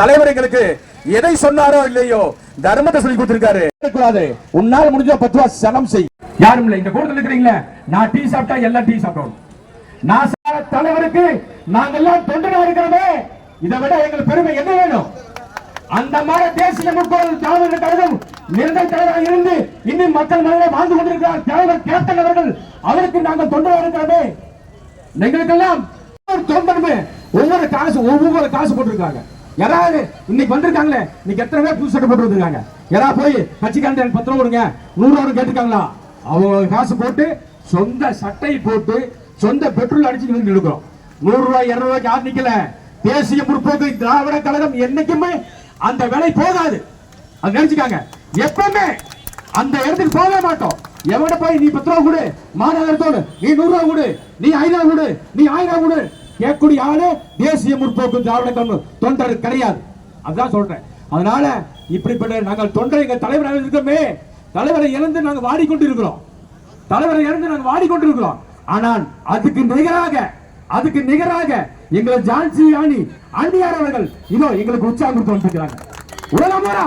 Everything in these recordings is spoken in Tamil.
தலைவர் எங்களுக்கு எதை சொன்னாரோ இல்லையோ தர்மத்தை சொல்லி கொடுத்திருக்காரு. கூடாது உன்னால முடிஞ்ச பத்து ரூபா சனம் செய். யாரும் இல்ல. இந்த கூட்டத்தில் இருக்கிறீங்களே? நான் டீ சாப்பிட்டா எல்லாம் டீ சாப்பிடணும் நான் தலைவருக்கு நாங்க எல்லாம் தொண்டனா இருக்கிறோமே. இதை விட எங்களுக்கு பெருமை என்ன வேணும்? அந்த மாதிரி தேசிய முற்போது தலைவர் கழகம் நிரந்தர தலைவராக இருந்து இன்னும் மக்கள் மனதில் வாழ்ந்து கொண்டிருக்கிறார் தலைவர் கேப்டன் அவர்கள். அவருக்கு நாங்கள் தொண்டராக இருக்கிறோமே. எங்களுக்கெல்லாம் ஒவ்வொரு தொண்டனுமே. ஒவ்வொரு காசு ஒவ்வொரு காசு போட்டிருக்காங்க. யாராவது இன்னைக்கு வந்திருக்காங்களே. இன்னைக்கு எத்தனை பேர் புது சட்டை போட்டு வந்திருக்காங்க? யாராவது போய் கட்சிக்காரன் எனக்கு பத்து ரூபா கொடுங்க. நூறு ரூபா கேட்டிருக்காங்களா? அவங்க காசு போட்டு சொந்த சட்டை போட்டு சொந்த பெட்ரோல் அடிச்சு வந்து நிற்கிறோம் நூறு ரூபாய் இருநூறு ரூபாய்க்கு யார் நிக்கல? தேசிய முற்போக்கு திராவிட கழகம் என்னைக்குமே அந்த விலை போகாது. அது நினைச்சுக்காங்க. எப்பவுமே அந்த இடத்துக்கு போக மாட்டோம். எவட போய் நீ பத்து ரூபா கொடு? மாநகரத்தோடு. நீ நூறு ரூபா கொடு. நீ ஐநூறு கொடு. நீ ஆயிரம் கொடு. கேட்கக்கூடிய ஆளு? தேசிய முற்போக்கு திராவிட தொண்டர் கிடையாது. அதான் சொல்றேன். அதனால இப்படிப்பட்ட நாங்கள் தொண்டர் எங்க தலைவராக இருக்கோமே. தலைவரை இழந்து நாங்கள் வாடிக்கொண்டு இருக்கிறோம் தலைவரை இழந்து நாங்கள் வாடிக்கொண்டு இருக்கிறோம் ஆனால் அதுக்கு நிகராக அதுக்கு நிகராக எங்களை ஜான்சி ராணி அந்நியார் அவர்கள் இதோ எங்களுக்கு உற்சாகம் கொடுத்து வந்துருக்கிறாங்க. உலகம் பூரா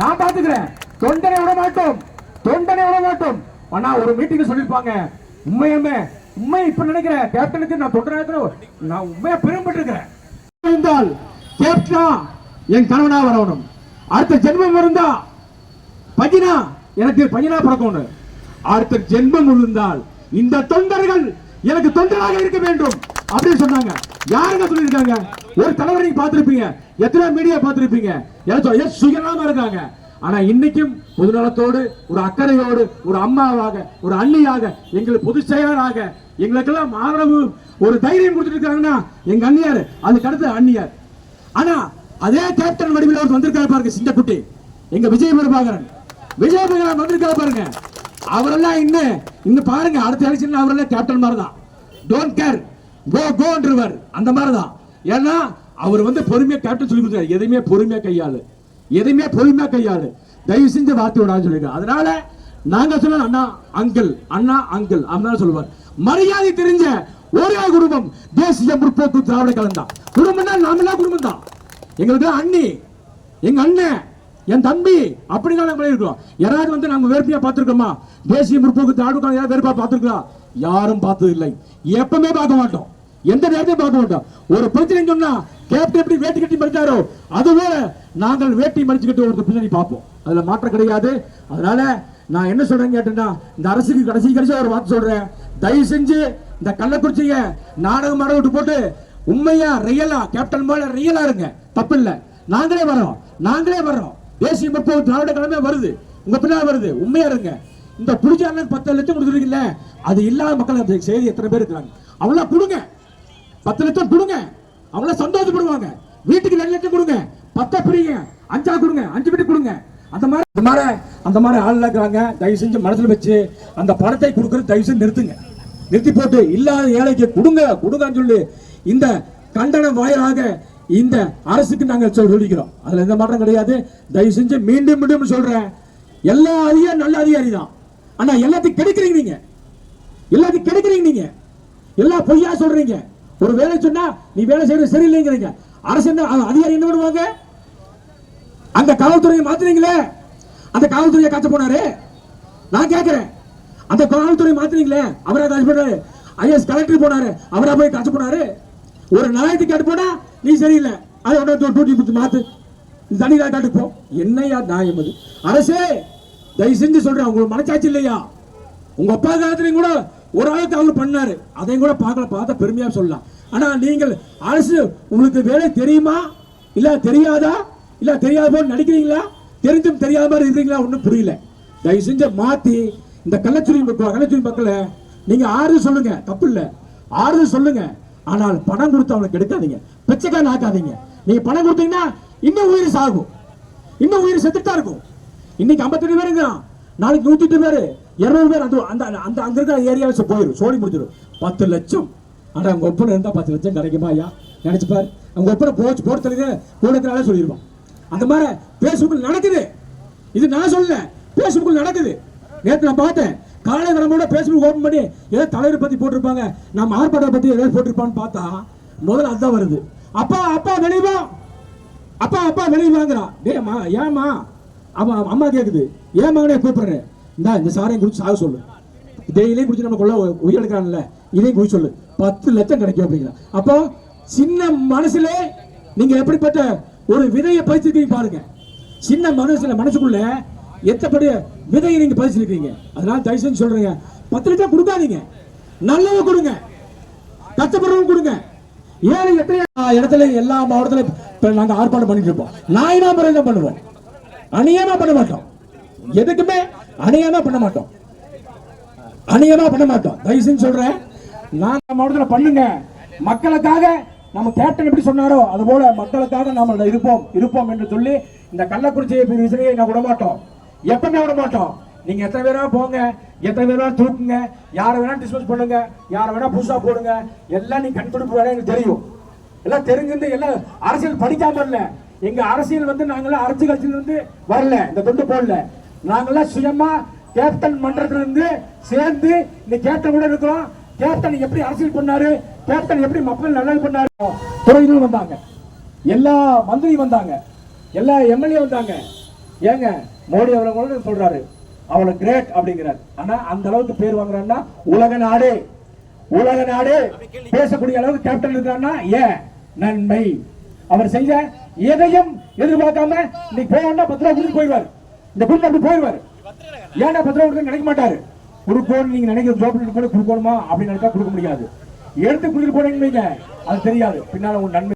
நான் பாத்துக்கிறேன் தொண்டனை விட மாட்டோம். தொண்டனை விட மாட்டோம். ஆனா ஒரு மீட்டிங் சொல்லிருப்பாங்க உண்மையுமே உண்மை இப்ப நினைக்கிறேன். கேப்டனுக்கு நான் தொண்டனா நான் உண்மையா பெருமைப்பட்டு இருக்கிறேன் இருந்தால் கேப்டனா என் கணவனா வரணும். அடுத்த ஜென்மம் இருந்தா பையனா எனக்கு பையனா பிறக்கணும். அடுத்த ஜென்மம் இருந்தால் இந்த தொண்டர்கள் எனக்கு தொண்டராக இருக்க வேண்டும். அப்படின்னு சொன்னாங்க. யாருங்க சொல்லியிருக்காங்க? ஒரு தலைவரை பார்த்திருப்பீங்க. எத்தனை மீடியா பார்த்திருப்பீங்க. சுயநலமா இருக்காங்க. ஆனா இன்னைக்கும் பொதுநலத்தோடு ஒரு அக்கறையோடு ஒரு அம்மாவாக ஒரு அண்ணியாக எங்களுக்கு பொதுச் செயலராக எங்களுக்கெல்லாம் ஆதரவு ஒரு தைரியம் கொடுத்துட்டு இருக்காங்கன்னா எங்க அண்ணியார் அதுக்கு அடுத்து அண்ணியார். ஆனா அதே கேப்டன் வடிவில் அவர் வந்திருக்காரு பாருங்க சிங்கக்குட்டி எங்க விஜய் பிரபாகரன். விஜய் பிரபாகரன் வந்திருக்காரு பாருங்க. அவரெல்லாம் இன்னும் இன்னும் பாருங்க அடுத்த எலெக்ஷன்ல அவரெல்லாம் கேப்டன் மாதிரி தான் டோன்ட் கேர் கோ கோன்றவர் அந்த மாதிரி தான் ஏன்னா அவர் வந்து பொறுமையா கேப்டன் சொல்லி கொடுத்தாரு எதையுமே பொறுமையா கையாளு எதுவுமே பொறுமையா கையாளு. தயவு செஞ்சு வார்த்தை விடாதுன்னு சொல்லிருக்காரு அதனால நாங்க சொன்ன அண்ணா அங்கிள் அண்ணா அங்கிள் அப்படின்னு சொல்லுவார். மரியாதை தெரிஞ்ச ஒரே குடும்பம் தேசிய முற்போக்கு திராவிட கழகம் தான். குடும்பம்னா நாமெல்லாம் குடும்பம் தான். எங்களுக்கு அண்ணி எங்க அண்ணன் என் தம்பி அப்படிதான் நாங்கள் இருக்கோம் யாராவது வந்து நாங்கள் வேர்ப்பியா பார்த்துருக்கோமா? தேசிய முற்போக்கு திராவிட கழகம் யாராவது வேறுபா பார்த்திருக்கோம் யாரும் பார்த்தது இல்லை எப்பவுமே பார்க்க மாட்டோம். எந்த நேரத்தையும் பார்க்க மாட்டோம். ஒரு பிரச்சனை சொன்னா கேப்டன் எப்படி வேட்டி கட்டி மறிச்சாரோ அதுபோல நாங்கள் வேட்டி மறிச்சுக்கிட்டு ஒரு பின்னாடி பார்ப்போம். அதுல மாற்றம் கிடையாது. அதனால நான் என்ன சொல்றேன்னு கேட்டேன்னா இந்த அரசுக்கு கடைசி கடைசி ஒரு வார்த்தை சொல்றேன். தயவு செஞ்சு இந்த கள்ளக்குறிச்சிய நாடகம் மாட விட்டு போட்டு உண்மையா ரியலா கேப்டன் போல ரியலா இருங்க. தப்பு இல்ல. நாங்களே வரோம் நாங்களே வரோம் தேசிய முற்போக்கு திராவிட கிழமை வருது. உங்க பின்னாடி வருது. உண்மையா இருங்க. இந்த புடிச்சாங்க பத்து லட்சம் கொடுத்துருக்கீங்கல்ல அது இல்லாத மக்கள் அந்த செய்தி எத்தனை பேர் இருக்கிறாங்க? அவ்வளோ கொடுங்க. பத்து லட்சம் கொடுங்க. அவங்கள சந்தோஷப்படுவாங்க. வீட்டுக்கு ரெண்டு லட்சம் கொடுங்க. பத்தா பிரிங்க அஞ்சா கொடுங்க. அஞ்சு வீட்டுக்கு கொடுங்க. அந்த மாதிரி அந்த மாதிரி அந்த மாதிரி ஆள் இருக்கிறாங்க. தயவு செஞ்சு மனசில் வச்சு அந்த பணத்தை கொடுக்குறது தயவு செஞ்சு நிறுத்துங்க. நிறுத்தி போட்டு இல்லாத ஏழைக்கு கொடுங்க கொடுங்கன்னு சொல்லி இந்த கண்டனம் வாயிலாக இந்த அரசுக்கு நாங்கள் சொல்லிக்கிறோம். அதில் எந்த மாற்றம் கிடையாது. தயவு செஞ்சு மீண்டும் மீண்டும் சொல்கிறேன் எல்லா அதிகாரி நல்ல அதிகாரி தான். ஆனால் எல்லாத்தையும் கெடுக்கிறீங்க நீங்கள் எல்லாத்தையும் கெடுக்கிறீங்க நீங்கள் எல்லாம் பொய்யா சொல்கிறீங்க ஒரு வேலை சொன்னா நீ வேலை செய்யறது சரியில்லைங்கிறீங்க. அரசு என்ன அதிகாரி என்ன பண்ணுவாங்க? அந்த காவல்துறையை மாத்துறீங்களே அந்த காவல்துறையை காய்ச்ச போனாரு? நான் கேட்கிறேன் அந்த காவல்துறை மாத்துறீங்களே அவரா காய்ச்ச போனாரு? ஐஎஸ் கலெக்டர் போனாரு. அவரா போய் காய்ச்ச போனாரு? ஒரு நிலையத்துக்கு கேட்டு போனா நீ சரியில்லை. அதை உடனே டூட்டி கொடுத்து மாத்து. தனி காட்டுக்கு போ. என்னையா நியாயம் அது? அரசே தயவு செஞ்சு சொல்றேன். உங்களுக்கு மனச்சாட்சி இல்லையா? உங்க அப்பா காலத்துலயும் கூட ஒரு ஆளுக்கு அவர் பண்ணாரு. அதையும் கூட பார்க்கல பார்த்தா பெருமையா சொல்லலாம். ஆனா நீங்கள் அரசு உங்களுக்கு வேலை தெரியுமா? இல்ல தெரியாதா? இல்ல தெரியாத போல நடிக்கிறீங்களா? தெரிஞ்சும் தெரியாத மாதிரி இருக்கீங்களா ஒண்ணும் புரியல. தயவு செஞ்சு மாத்தி இந்த கள்ளச்சுரி மக்கள் கள்ளச்சுரி மக்களை நீங்க ஆறுதல் சொல்லுங்க. தப்பு இல்ல. ஆறுதல் சொல்லுங்க. ஆனால் பணம் கொடுத்து அவனுக்கு எடுக்காதீங்க. பிச்சைக்காரன் ஆக்காதீங்க. நீங்க பணம் கொடுத்தீங்கன்னா இன்னும் உயிர் சாகும். இன்னும் உயிர் செத்துட்டா இருக்கும். இன்னைக்கு ஐம்பத்தெட்டு பேருங்க நாளைக்கு நூத்தி எட்டு பேர். இருநூறு பேர் அந்த அந்த அந்த அங்க இருக்கிற வச்சு போயிடும் சோழி முடிச்சிடும் பத்து லட்சம். ஆனா அவங்க ஒப்பனை இருந்தா பத்து லட்சம் கிடைக்குமா ஐயா? நினைச்சு அவங்க ஒப்பனை போச்சு போட்டு தருங்க கூட சொல்லிடுவான் அந்த மாதிரி பேஸ்புக்கில் நடக்குது. இது நான் சொல்லல. பேஸ்புக்கில் நடக்குது. நேற்று நான் பார்த்தேன். காலை வரம்போட பேஸ்புக் ஓப்பன் பண்ணி ஏதோ தலைவர் பத்தி போட்டிருப்பாங்க. நம்ம ஆர்ப்பாட்டத்தை பத்தி ஏதாவது போட்டிருப்பான்னு பார்த்தா முதல்ல அதுதான் வருது. அப்பா அப்பா வெளியே அப்பா அப்பா வெளியே வாங்குறான் ஏமா அவன் அம்மா கேக்குது. ஏன் மகனே கூப்பிடுறேன்? இந்தா இந்த சாரையும் குடிச்சு சாக சொல்லு. டெய்லியும் குடிச்சு நம்ம கொள்ள உயிரெடுக்கிறான்ல இதையும் குடிச்சு சொல்லு. பத்து லட்சம் கிடைக்கும் அப்படிங்கிற அப்போ சின்ன மனசுல நீங்க எப்படிப்பட்ட ஒரு விதையை பதிச்சிருக்கீங்க பாருங்க. சின்ன மனசுல மனசுக்குள்ள எத்தப்படி விதையை நீங்க பதிச்சிருக்கீங்க அதனால தயவு செஞ்சு சொல்றீங்க. பத்து லட்சம் கொடுக்காதீங்க. நல்லதை கொடுங்க. கஷ்டப்படுறவங்க கொடுங்க. ஏழை எத்தனை இடத்துல எல்லா மாவட்டத்திலும் இப்ப நாங்க ஆர்ப்பாட்டம் பண்ணிட்டு இருப்போம். நாயினா முறை தான் பண்ணுவோம். அநியமா பண்ண மாட்டோம். எதுக்குமே அநியமா பண்ண மாட்டோம். அநியமா பண்ண மாட்டோம். தயவு செஞ்சு சொல்றேன். நான் மாவட்டத்தில் பண்ணுங்க. மக்களுக்காக நம்ம கேப்டன் எப்படி சொன்னாரோ அது போல மக்களுக்காக நாம இருப்போம். இருப்போம் என்று சொல்லி இந்த கள்ளக்குறிச்சி விசிறியை நான் விட மாட்டோம் எப்பவுமே விட மாட்டோம் நீங்க எத்தனை பேரா போங்க. எத்தனை பேரா தூக்குங்க. யாரை வேணா டிஸ்போஸ் பண்ணுங்க. யாரை வேணா புதுசா போடுங்க. எல்லாம் நீ கண்துடிப்பு வேலை எனக்கு தெரியும். எல்லாம் தெரிஞ்சிருந்து எல்லாம் அரசியல் படிக்காம இல்ல எங்க அரசியல் வந்து நாங்களாம் அரசு கட்சியில இருந்து வரல. இந்த தொண்டு போடல. நாங்களாம் சுயமா கேப்டன் மன்றத்துல இருந்து சேர்ந்து இந்த கேப்டன் கூட இருக்கிறோம். கேப்டன் எப்படி அரசியல் பண்ணாரு? கேப்டன் எப்படி மக்கள் நல்லது பண்ணாரு? துறையிலும் வந்தாங்க. எல்லா மந்திரி வந்தாங்க. எல்லா எம்எல்ஏ வந்தாங்க. ஏங்க மோடி அவர்களோட சொல்றாரு அவளை கிரேட் அப்படிங்கிறார். ஆனா அந்த அளவுக்கு பேர் வாங்குறாருன்னா உலக நாடே. உலக நாடே. பேசக்கூடிய அளவுக்கு கேப்டன் இருக்காருன்னா ஏன்? நன்மை. அவர் செய்த எதையும் எதிர்பார்க்காம இன்னைக்கு போய் பத்து ரூபா கொடுத்து போயிடுவார். இந்த பில் அப்படி போயிடுவார். ஏன்டா பத்து ரூபா கொடுத்து நினைக்க மாட்டாரு. கொடுக்கணும் நீங்க நினைக்கிற ஜோப் கூட கொடுக்கணுமா? அப்படின்னு நினைச்சா கொடுக்க முடியாது. எடுத்து குடிக்க போனீங்கன்னு அது தெரியாது. பின்னால உங்க நன்மை